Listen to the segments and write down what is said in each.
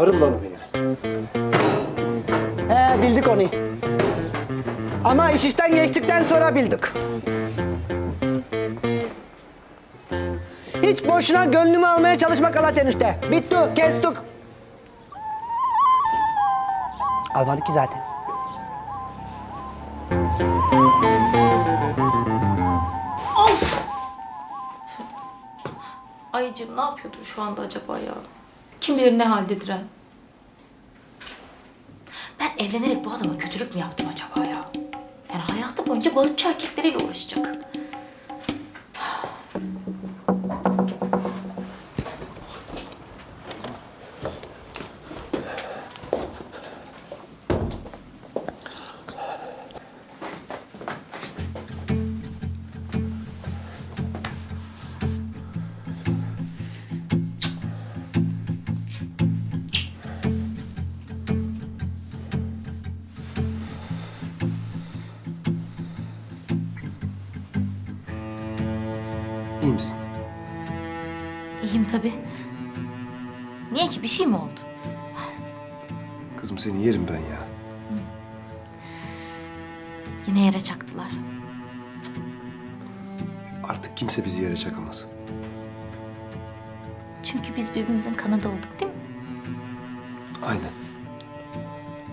Karım lan o benim. He bildik onu. Ama iş işten geçtikten sonra bildik. Hiç boşuna gönlümü almaya çalışmak ala sen işte. Bitti, kestik. Almadık ki zaten. Ayıcığım ne yapıyordur şu anda acaba ya? Kim bilir ne haldedir ha? Ben evlenerek bu adama kötülük mü yaptım acaba ya? Yani hayatı boyunca barutçu erkekleriyle uğraşacak. Ki? Bir şey mi oldu? Kızım seni yerim ben ya. Yine yere çaktılar. Artık kimse bizi yere çakamaz. Çünkü biz birbirimizin kanadı olduk değil mi? Aynen.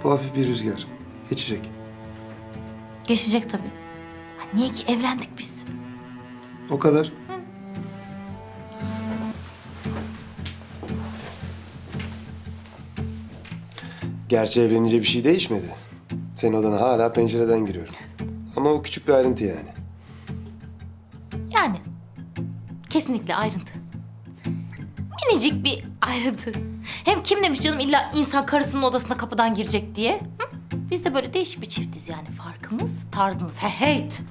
Bu hafif bir rüzgar. Geçecek. Geçecek tabii. Ha, niye ki evlendik biz? O kadar. Gerçi evlenince bir şey değişmedi. Senin odana hala pencereden giriyorum. Ama o küçük bir ayrıntı yani. Yani kesinlikle ayrıntı. Minicik bir ayrıntı. Hem kim demiş canım illa insan karısının odasına kapıdan girecek diye? Hı? Biz de böyle değişik bir çiftiz yani. Farkımız, tarzımız. He heyt.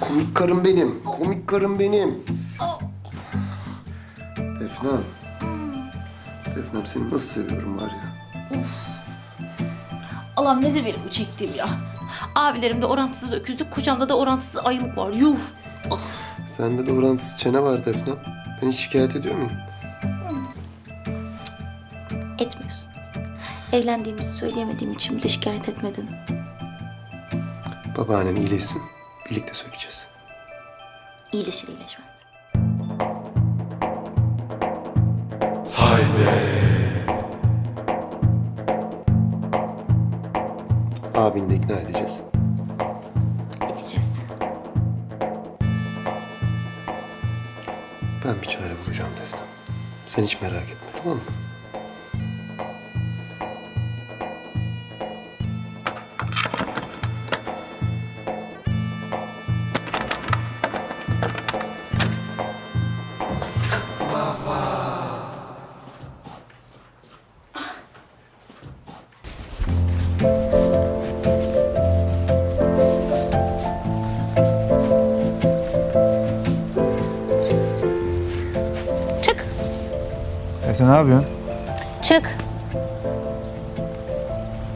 Komik karım benim. Komik karım benim. Defnem. Defnem seni nasıl seviyorum var ya. Allah'ım nedir benim bu çektiğim ya? Abilerimde orantısız öküzlük, kocamda da orantısız ayılık var. Yuh. Ah. Sende de orantısız çene var Defnem. Ben hiç şikayet ediyor muyum? Etmiyorsun. Evlendiğimizi söyleyemediğim için bile şikayet etmedin. Babaannen iyileşsin. Birlikte sökeceğiz. İyileşir iyileşmez. Abini de ikna edeceğiz. Edeceğiz. Ben bir çare bulacağım Defne. Sen hiç merak etme tamam mı? Ne yapıyorsun? Çık.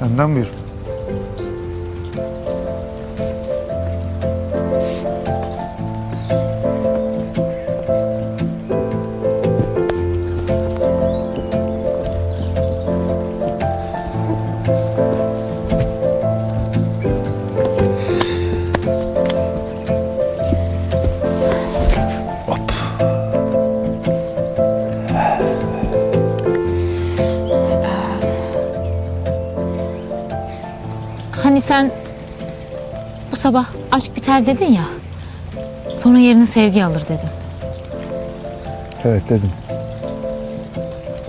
Benden buyur. Sen bu sabah aşk biter dedin ya. Sonra yerini sevgi alır dedin. Evet dedim.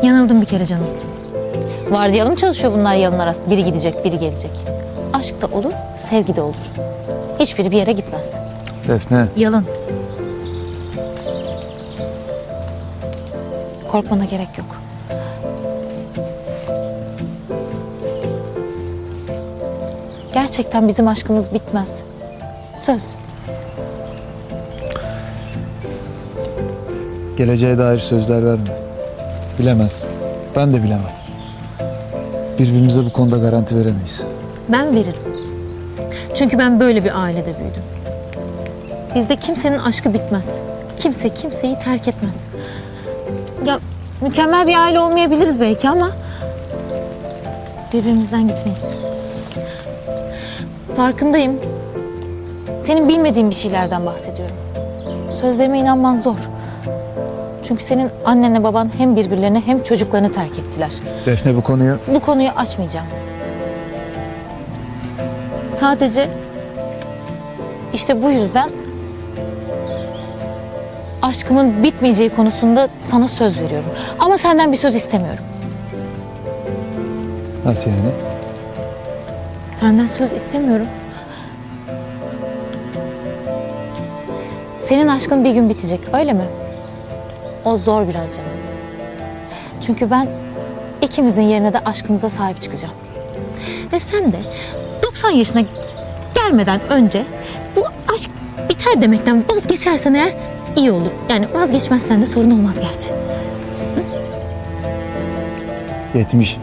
Yanıldım bir kere canım. Vardiyalı mı çalışıyor bunlar yalın arası? Biri gidecek, biri gelecek. Aşk da olur, sevgi de olur. Hiçbiri bir yere gitmez. Defne. Yalın. Korkmana gerek yok. Gerçekten bizim aşkımız bitmez. Söz. Geleceğe dair sözler verme. Bilemezsin. Ben de bilemem. Birbirimize bu konuda garanti veremeyiz. Ben veririm. Çünkü ben böyle bir ailede büyüdüm. Bizde kimsenin aşkı bitmez. Kimse kimseyi terk etmez. Ya mükemmel bir aile olmayabiliriz belki ama birbirimizden gitmeyiz. Farkındayım. Senin bilmediğin bir şeylerden bahsediyorum. Sözlerime inanman zor. Çünkü senin annenle baban hem birbirlerini hem çocuklarını terk ettiler. Defne bu konuyu Bu konuyu açmayacağım. Sadece işte bu yüzden aşkımın bitmeyeceği konusunda sana söz veriyorum. Ama senden bir söz istemiyorum. nasıl yani? Senden söz istemiyorum. Senin aşkın bir gün bitecek, öyle mi? O zor biraz canım. Çünkü ben ikimizin yerine de aşkımıza sahip çıkacağım. Ve sen de 90 yaşına gelmeden önce bu aşk biter demekten vazgeçersen eğer iyi olur. Yani vazgeçmezsen de sorun olmaz gerçi. 70.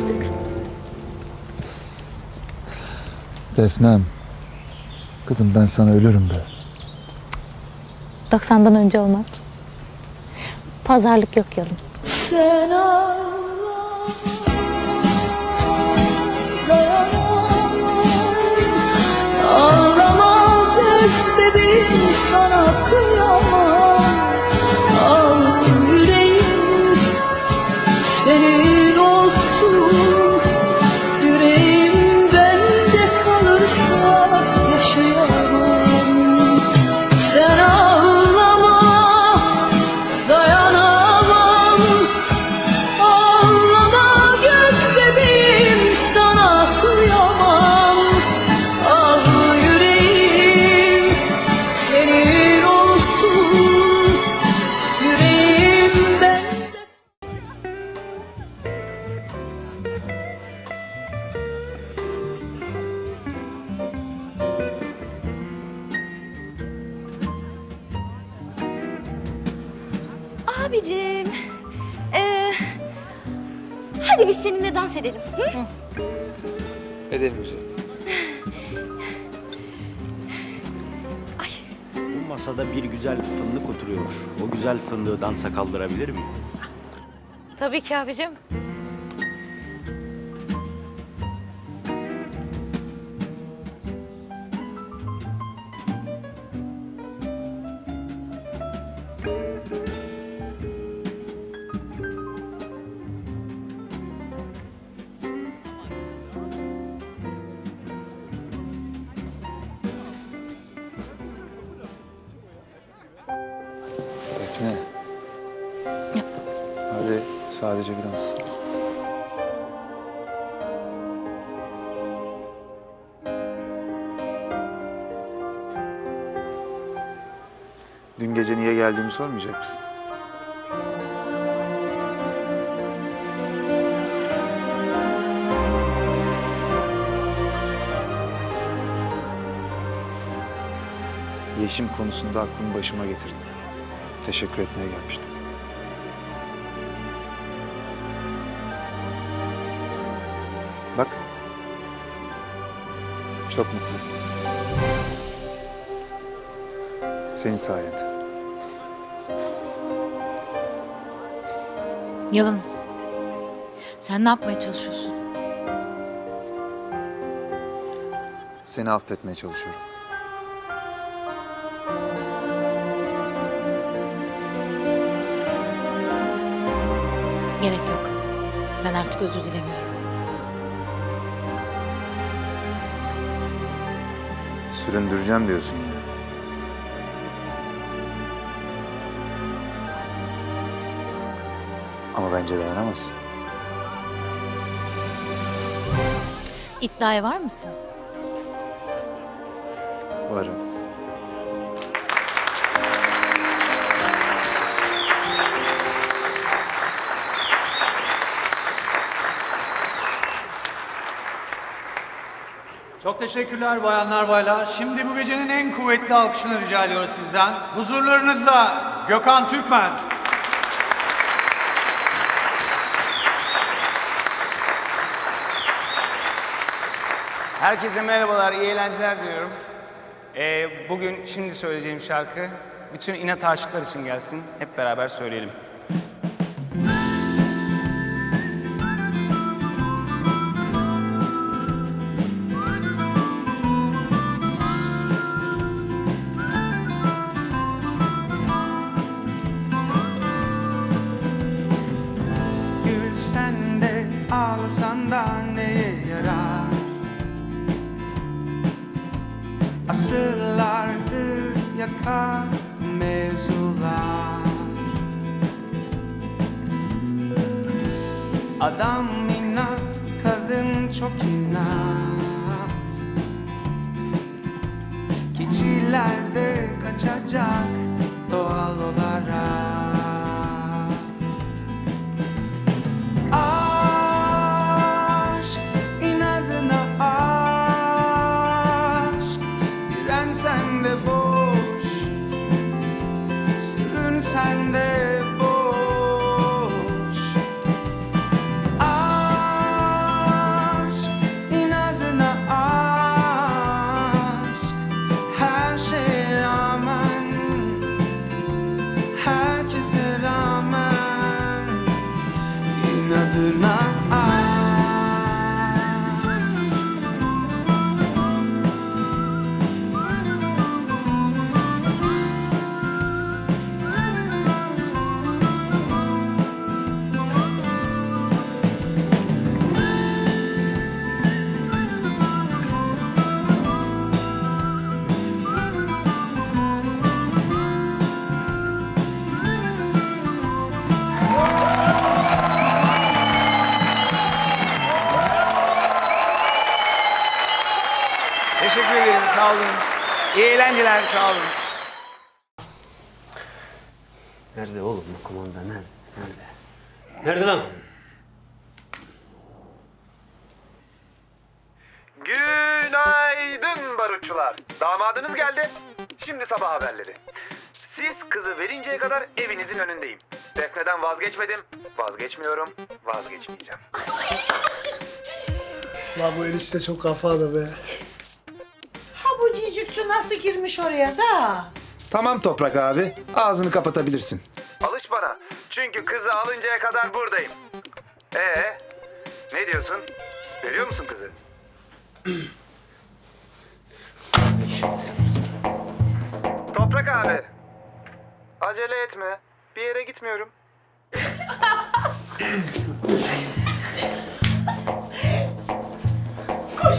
Anlaştık. Defnem. Kızım ben sana ölürüm be. 90'dan önce olmaz. Pazarlık yok yalın. Sen ağla Abicim. Ee, hadi biz seninle dans edelim. Hı? Edelim güzelim. Bu masada bir güzel fındık oturuyor. O güzel fındığı dansa kaldırabilir mi? Tabii ki abicim. Sadece bir dans. Dün gece niye geldiğimi sormayacak mısın? Yeşim konusunda aklımı başıma getirdim. Teşekkür etmeye gelmiştim. Çok mutluyum. Senin sayende. Yalın. Sen ne yapmaya çalışıyorsun? Seni affetmeye çalışıyorum. Gerek yok. Ben artık özür dilemiyorum. Süründüreceğim diyorsun yani. Ama bence dayanamazsın. İddiaya var mısın? Varım. Çok teşekkürler bayanlar baylar. Şimdi bu gecenin en kuvvetli alkışını rica ediyoruz sizden. Huzurlarınızda Gökhan Türkmen. Herkese merhabalar, iyi eğlenceler diliyorum. Ee, bugün şimdi söyleyeceğim şarkı bütün inat aşıklar için gelsin. Hep beraber söyleyelim. Adam inat, kadın çok inat. Keçiler de kaçacak doğal olarak İyi eğlenceler. Sağ olun. Nerede oğlum bu kumanda? Nerede? Nerede? Nerede lan? Günaydın barutçular. Damadınız geldi. Şimdi sabah haberleri. Siz kızı verinceye kadar evinizin önündeyim. Defne'den vazgeçmedim, vazgeçmiyorum, vazgeçmeyeceğim. La bu enişte çok kafalı be. Cicikçi nasıl girmiş oraya da? Tamam Toprak abi. Ağzını kapatabilirsin. Alış bana. Çünkü kızı alıncaya kadar buradayım. Ee, ne diyorsun? Veriyor musun kızı? Toprak abi. Acele etme. Bir yere gitmiyorum. Ulan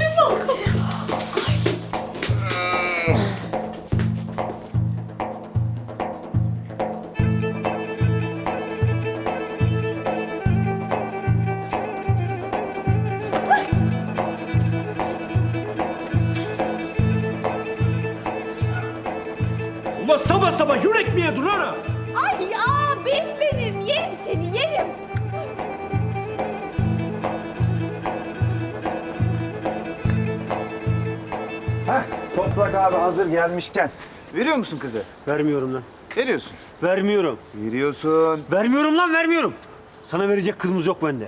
yedin lan? Ay abim benim. Yerim seni yerim. Heh, Toprak abi hazır gelmişken. Veriyor musun kızı? Vermiyorum lan. Veriyorsun. Vermiyorum. Veriyorsun. Vermiyorum lan vermiyorum. Sana verecek kızımız yok bende.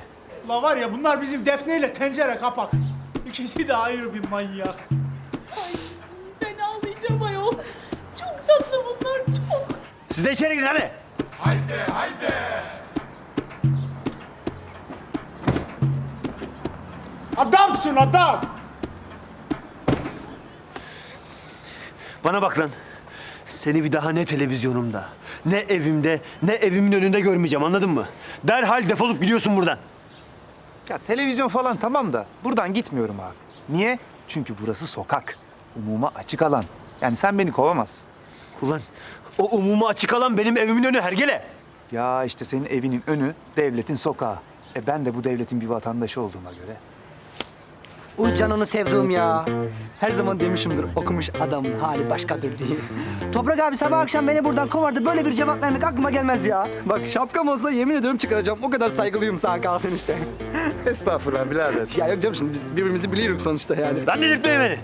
La var ya bunlar bizim Defne ile tencere kapak. İkisi de ayrı bir manyak. Siz de içeri girin hadi. Adamsın adam. Bana bak lan. Seni bir daha ne televizyonumda, ne evimde, ne evimin önünde görmeyeceğim anladın mı? Derhal defolup gidiyorsun buradan. Ya televizyon falan tamam da buradan gitmiyorum abi. Niye? Çünkü burası sokak. Umuma açık alan. Yani sen beni kovamazsın. Ulan o umuma açık alan benim evimin önü hergele. Ya işte senin evinin önü devletin sokağı. E ben de bu devletin bir vatandaşı olduğuma göre. Uy canını sevduğum ya. Her zaman demişimdir okumuş adamın hali başkadır diye. Toprak abi sabah akşam beni buradan kovardı. Böyle bir cevap vermek aklıma gelmez ya. Bak şapkam olsa yemin ediyorum çıkaracağım. O kadar saygılıyım sana kalsın işte. Estağfurullah birader. ya yok canım şimdi biz birbirimizi biliyoruz sonuçta yani. Lan dedirtmeyin beni.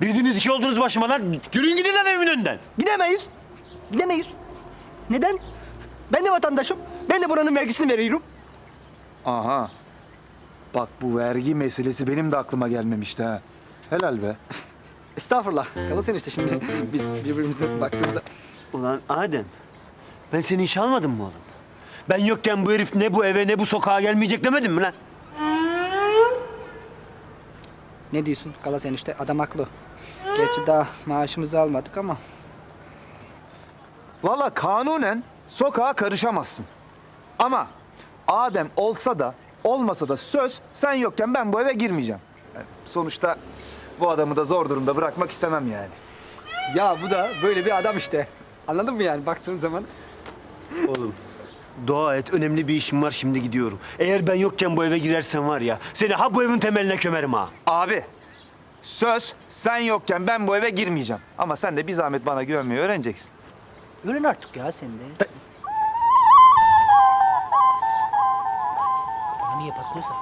Bildiniz iki oldunuz başıma lan. Yürüyün gidin lan evimin önünden. Gidemeyiz. Gidemeyiz. Neden? Ben de vatandaşım. Ben de buranın vergisini veriyorum. Aha. Bak bu vergi meselesi benim de aklıma gelmemişti ha. Helal be. Estağfurullah. Kalasın işte şimdi biz birbirimize baktığımızda... Ulan Adem, ben seni işe almadım mı oğlum? Ben yokken bu herif ne bu eve ne bu sokağa gelmeyecek demedim mi lan? Ne diyorsun Galas enişte? Adam haklı. Gerçi daha maaşımızı almadık ama. Valla kanunen sokağa karışamazsın. Ama Adem olsa da olmasa da söz sen yokken ben bu eve girmeyeceğim. Yani sonuçta bu adamı da zor durumda bırakmak istemem yani. Ya bu da böyle bir adam işte. Anladın mı yani baktığın zaman? Oğlum dua et önemli bir işim var şimdi gidiyorum. Eğer ben yokken bu eve girersen var ya seni ha bu evin temeline kömerim ha. Abi söz sen yokken ben bu eve girmeyeceğim. Ama sen de bir zahmet bana güvenmeyi öğreneceksin. Öğren artık ya sen de. Bana niye patlıyorsa?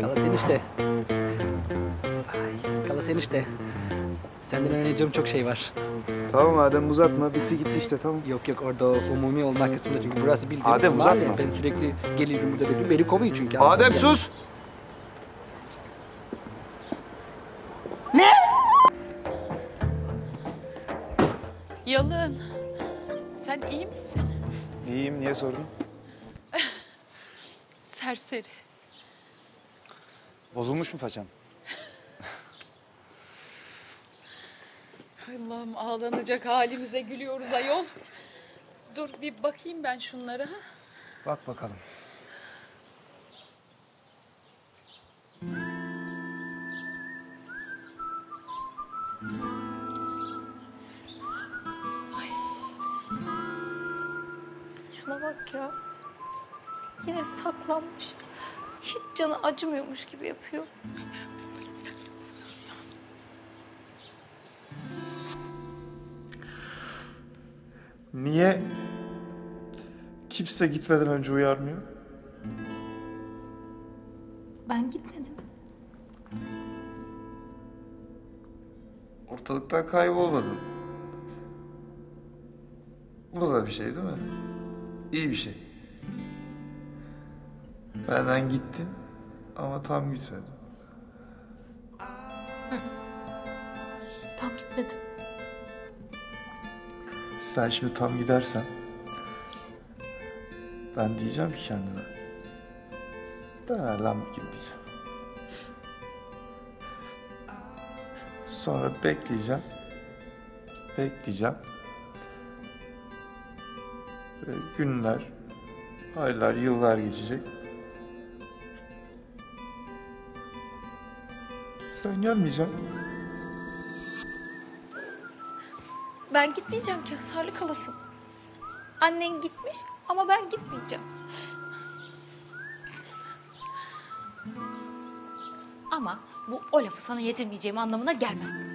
Galas enişte. Ay, Galas enişte. Senden öğreneceğim çok şey var. Tamam Adem uzatma bitti gitti işte tamam. Yok yok orada o umumi olmak kısmında çünkü burası bildiğin Adem, mahalle. uzatma. Ben sürekli geliyorum burada böyle beni kovuyor çünkü. Adem Yani. sus. Yalın. Sen iyi misin? İyiyim niye sordun? Serseri. Bozulmuş mu façam? Allah'ım ağlanacak halimize gülüyoruz ayol. Dur bir bakayım ben şunlara. ha. Bak bakalım. Bak ya. Yine saklanmış. Hiç canı acımıyormuş gibi yapıyor. Niye kimse gitmeden önce uyarmıyor? Ben gitmedim. Ortalıktan kaybolmadın. Bu da bir şey değil mi? İyi bir şey. Benden gittin ama tam gitmedin. Tam gitmedim. Sen şimdi tam gidersen ben diyeceğim ki kendime döner lan bir gün diyeceğim. Sonra bekleyeceğim. Bekleyeceğim. Böyle günler, aylar, yıllar geçecek. Sen gelmeyeceksin. Ben gitmeyeceğim ki hasarlı kalasın. Annen gitmiş ama ben gitmeyeceğim. Ama bu o lafı sana yedirmeyeceğim anlamına gelmez.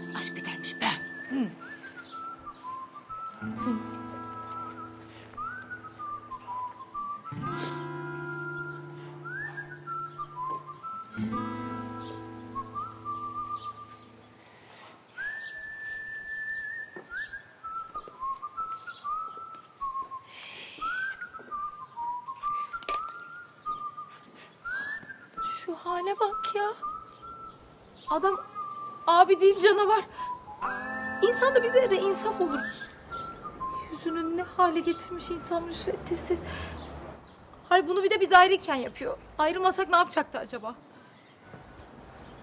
İnsan da bize de insaf olur. Yüzünü ne hale getirmiş insan müsveddesi. Hayır bunu bir de biz ayrıyken yapıyor. Ayrılmasak ne yapacaktı acaba?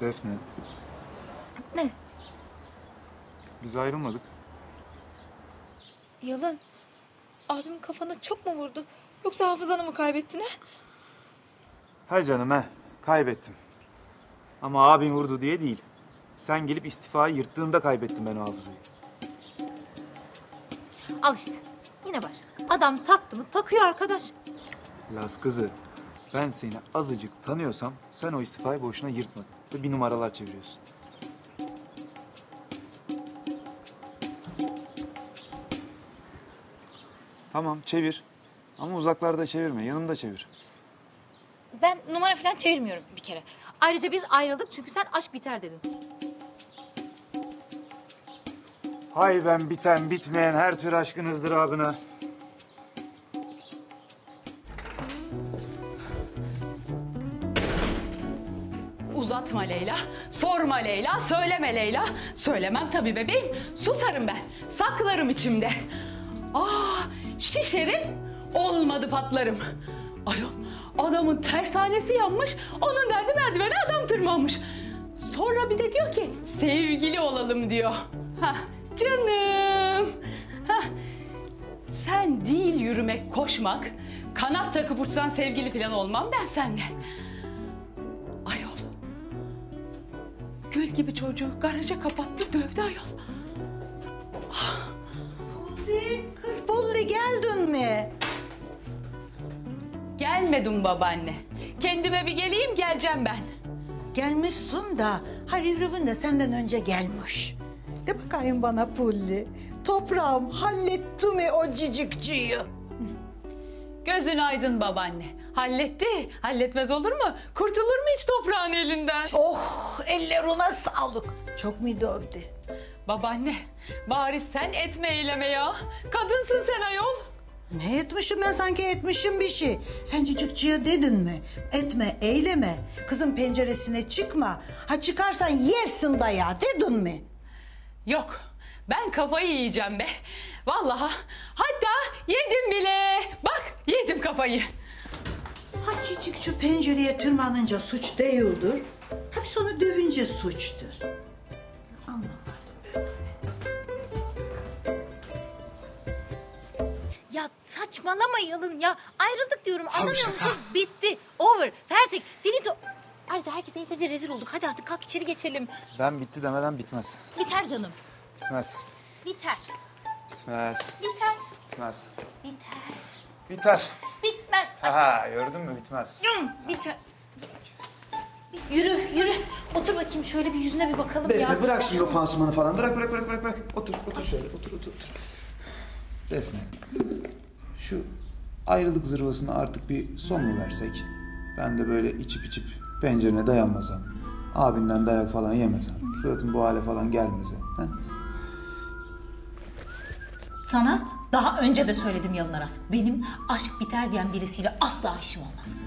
Defne Ne? biz ayrılmadık. Yalın. Abim kafana çok mu vurdu? Yoksa hafızanı mı kaybettin ha? Hay canım he kaybettim. Ama abim vurdu diye değil. Sen gelip istifayı yırttığında kaybettim ben hafızayı. Al işte. Yine başladık. Adam taktı mı takıyor arkadaş. Las kızı ben seni azıcık tanıyorsam sen o istifayı boşuna yırtmadın. Ve bir numaralar çeviriyorsun. Tamam çevir. Ama uzaklarda çevirme, yanımda çevir. Ben numara falan çevirmiyorum bir kere. Ayrıca biz ayrıldık çünkü sen aşk biter dedin. Hay ben biten bitmeyen her tür aşkın ızdırabına. Uzat Anlatma Leyla, sorma Leyla, söyleme Leyla. Söylemem tabii bebeğim. Susarım ben, saklarım içimde. Aa, şişerim, olmadı patlarım. Ayol, adamın tersanesi yanmış, onun derdi merdivene adam tırmanmış. Sonra bir de diyor ki, sevgili olalım diyor. Hah, canım. Hah, sen değil yürümek, koşmak, kanat takıp uçsan sevgili falan olmam ben seninle. Ayol. Gül gibi çocuğu garaja kapattı dövdü ayol. Pulli, kız Pulli geldin mi? Gelmedim babaanne. Kendime bir geleyim geleceğim ben. Gelmişsin da Halil Rıfın da senden önce gelmiş. De bakayım bana Pulli. Toprağım halletti mi o cicikçiyi? Gözün aydın babaanne. Halletti. Halletmez olur mu? Kurtulur mu hiç toprağın elinden? Oh ellerine sağlık. Çok mu dövdü? Babaanne bari sen etme eyleme ya. Kadınsın sen ayol. Ne etmişim ben sanki etmişim bir şey. Sen cicikçiye dedin mi? Etme, eyleme. Kızın penceresine çıkma. Ha çıkarsan yersin dayağı dedin mi? Yok. Ben kafayı yiyeceğim be. Vallahi hatta yedim bile. Bak yedim kafayı. Ha cicikçi pencereye tırmanınca suç değildir. Ha bir sonra dövünce suçtur. Anlamadım ben. Ya saçmalama Yalın ya. Ayrıldık diyorum anlamıyor musun? Bitti. Over. Fertik. Finito. Ayrıca herkese yeterince rezil olduk. Hadi artık kalk içeri geçelim. Ben bitti demeden bitmez. Biter canım. Bitmez. Biter. Bitmez. Biter. Bitmez. Biter. Biter. Bitmez. Aha gördün mü bitmez. Yum, Biter. Yürü yürü. Otur bakayım şöyle bir yüzüne bir bakalım ya. Defne bırak şimdi o pansumanı falan. Bırak bırak bırak bırak bırak. Otur otur şöyle otur otur otur. Defne. Şu ayrılık zırvasına artık bir son mu versek? Ben de böyle içip içip pencerene dayanmasam. Abinden dayak falan yemesem. Suratın bu hale falan gelmese. He? Sana daha önce de söyledim Yalın Aras. Benim aşk biter diyen birisiyle asla işim olmaz.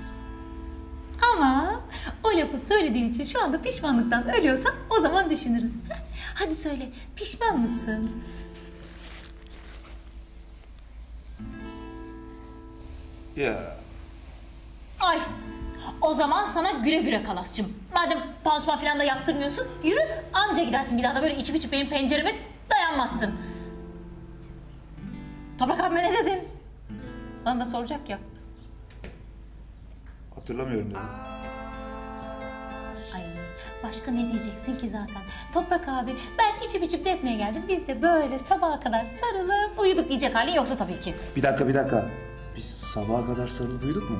Ama o lafı söylediğin için şu anda pişmanlıktan ölüyorsan o zaman düşünürüz. Hadi söyle pişman mısın? Ya. Ay o zaman sana güle güle kalasçım. Madem pansuman falan da yaptırmıyorsun yürü anca gidersin bir daha da böyle içip içip benim pencereme dayanmazsın. Toprak abime ne dedin? Bana da soracak ya. Hatırlamıyorum dedim. Ay başka ne diyeceksin ki zaten? Toprak abi ben içip içip Defne'ye geldim. Biz de böyle sabaha kadar sarılıp uyuduk diyecek halin yoksa tabii ki. Bir dakika bir dakika. Biz sabaha kadar sarılıp uyuduk mu?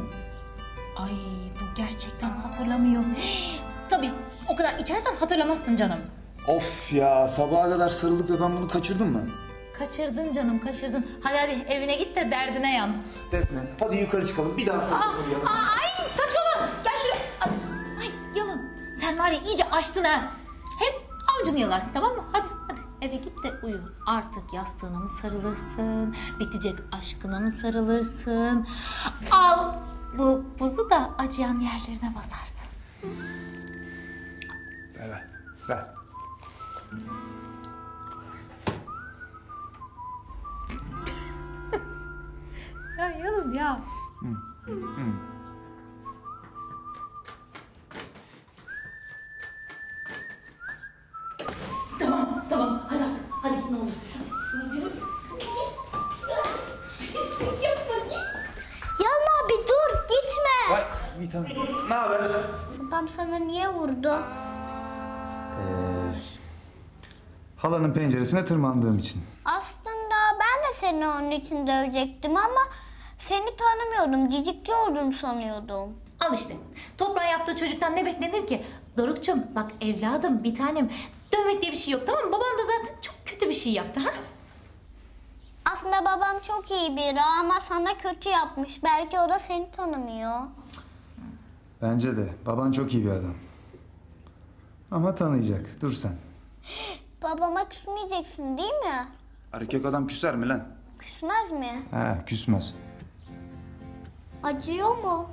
Ay bu gerçekten hatırlamıyor. tabii o kadar içersen hatırlamazsın canım. Of ya sabaha kadar sarıldık ve ben bunu kaçırdım mı? Kaçırdın canım kaçırdın. Hadi hadi evine git de derdine yan. Defne hadi yukarı çıkalım bir daha. Aa, ay saçmalama. Gel şuraya. Ay, ay yalın. Sen var ya iyice açtın ha. Hem avucunu yalarsın tamam mı? Hadi hadi eve git de uyu. Artık yastığına mı sarılırsın? Bitecek aşkına mı sarılırsın? Al bu buzu da acıyan yerlerine basarsın. Ver ver. Ver. Ya yalın ya. Tamam Halanın penceresine tırmandığım için. Aslında ben de seni onun için dövecektim ama seni tanımıyordum. Cicikli olduğunu sanıyordum. Al işte. Toprağın yaptığı çocuktan ne beklenir ki? Dorukçum bak evladım bir tanem. Dövmek diye bir şey yok tamam mı? Baban da zaten çok kötü bir şey yaptı ha? Aslında babam çok iyi biri ama sana kötü yapmış. Belki o da seni tanımıyor. Bence de. Baban çok iyi bir adam. Ama tanıyacak. Dur sen. Babama küsmeyeceksin değil mi? Erkek adam küser mi lan? Küsmez mi? He küsmez. Acıyor mu?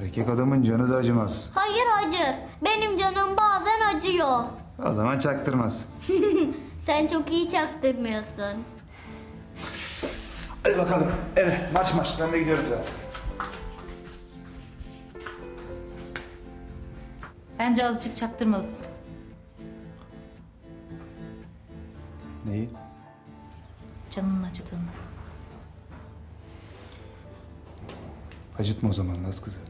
Erkek adamın canı da acımaz. Hayır acır. Benim canım bazen acıyor. O zaman çaktırmaz. Sen çok iyi çaktırmıyorsun. Hadi bakalım. Evet marş marş ben de gidiyorum. Bence azıcık çaktırmalısın. Neyi? Canının acıdığını. Acıtma o zaman Naz kızı.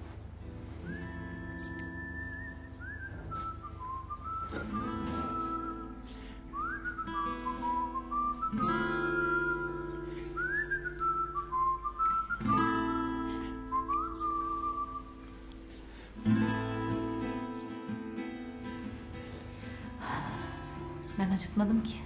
Ben acıtmadım ki.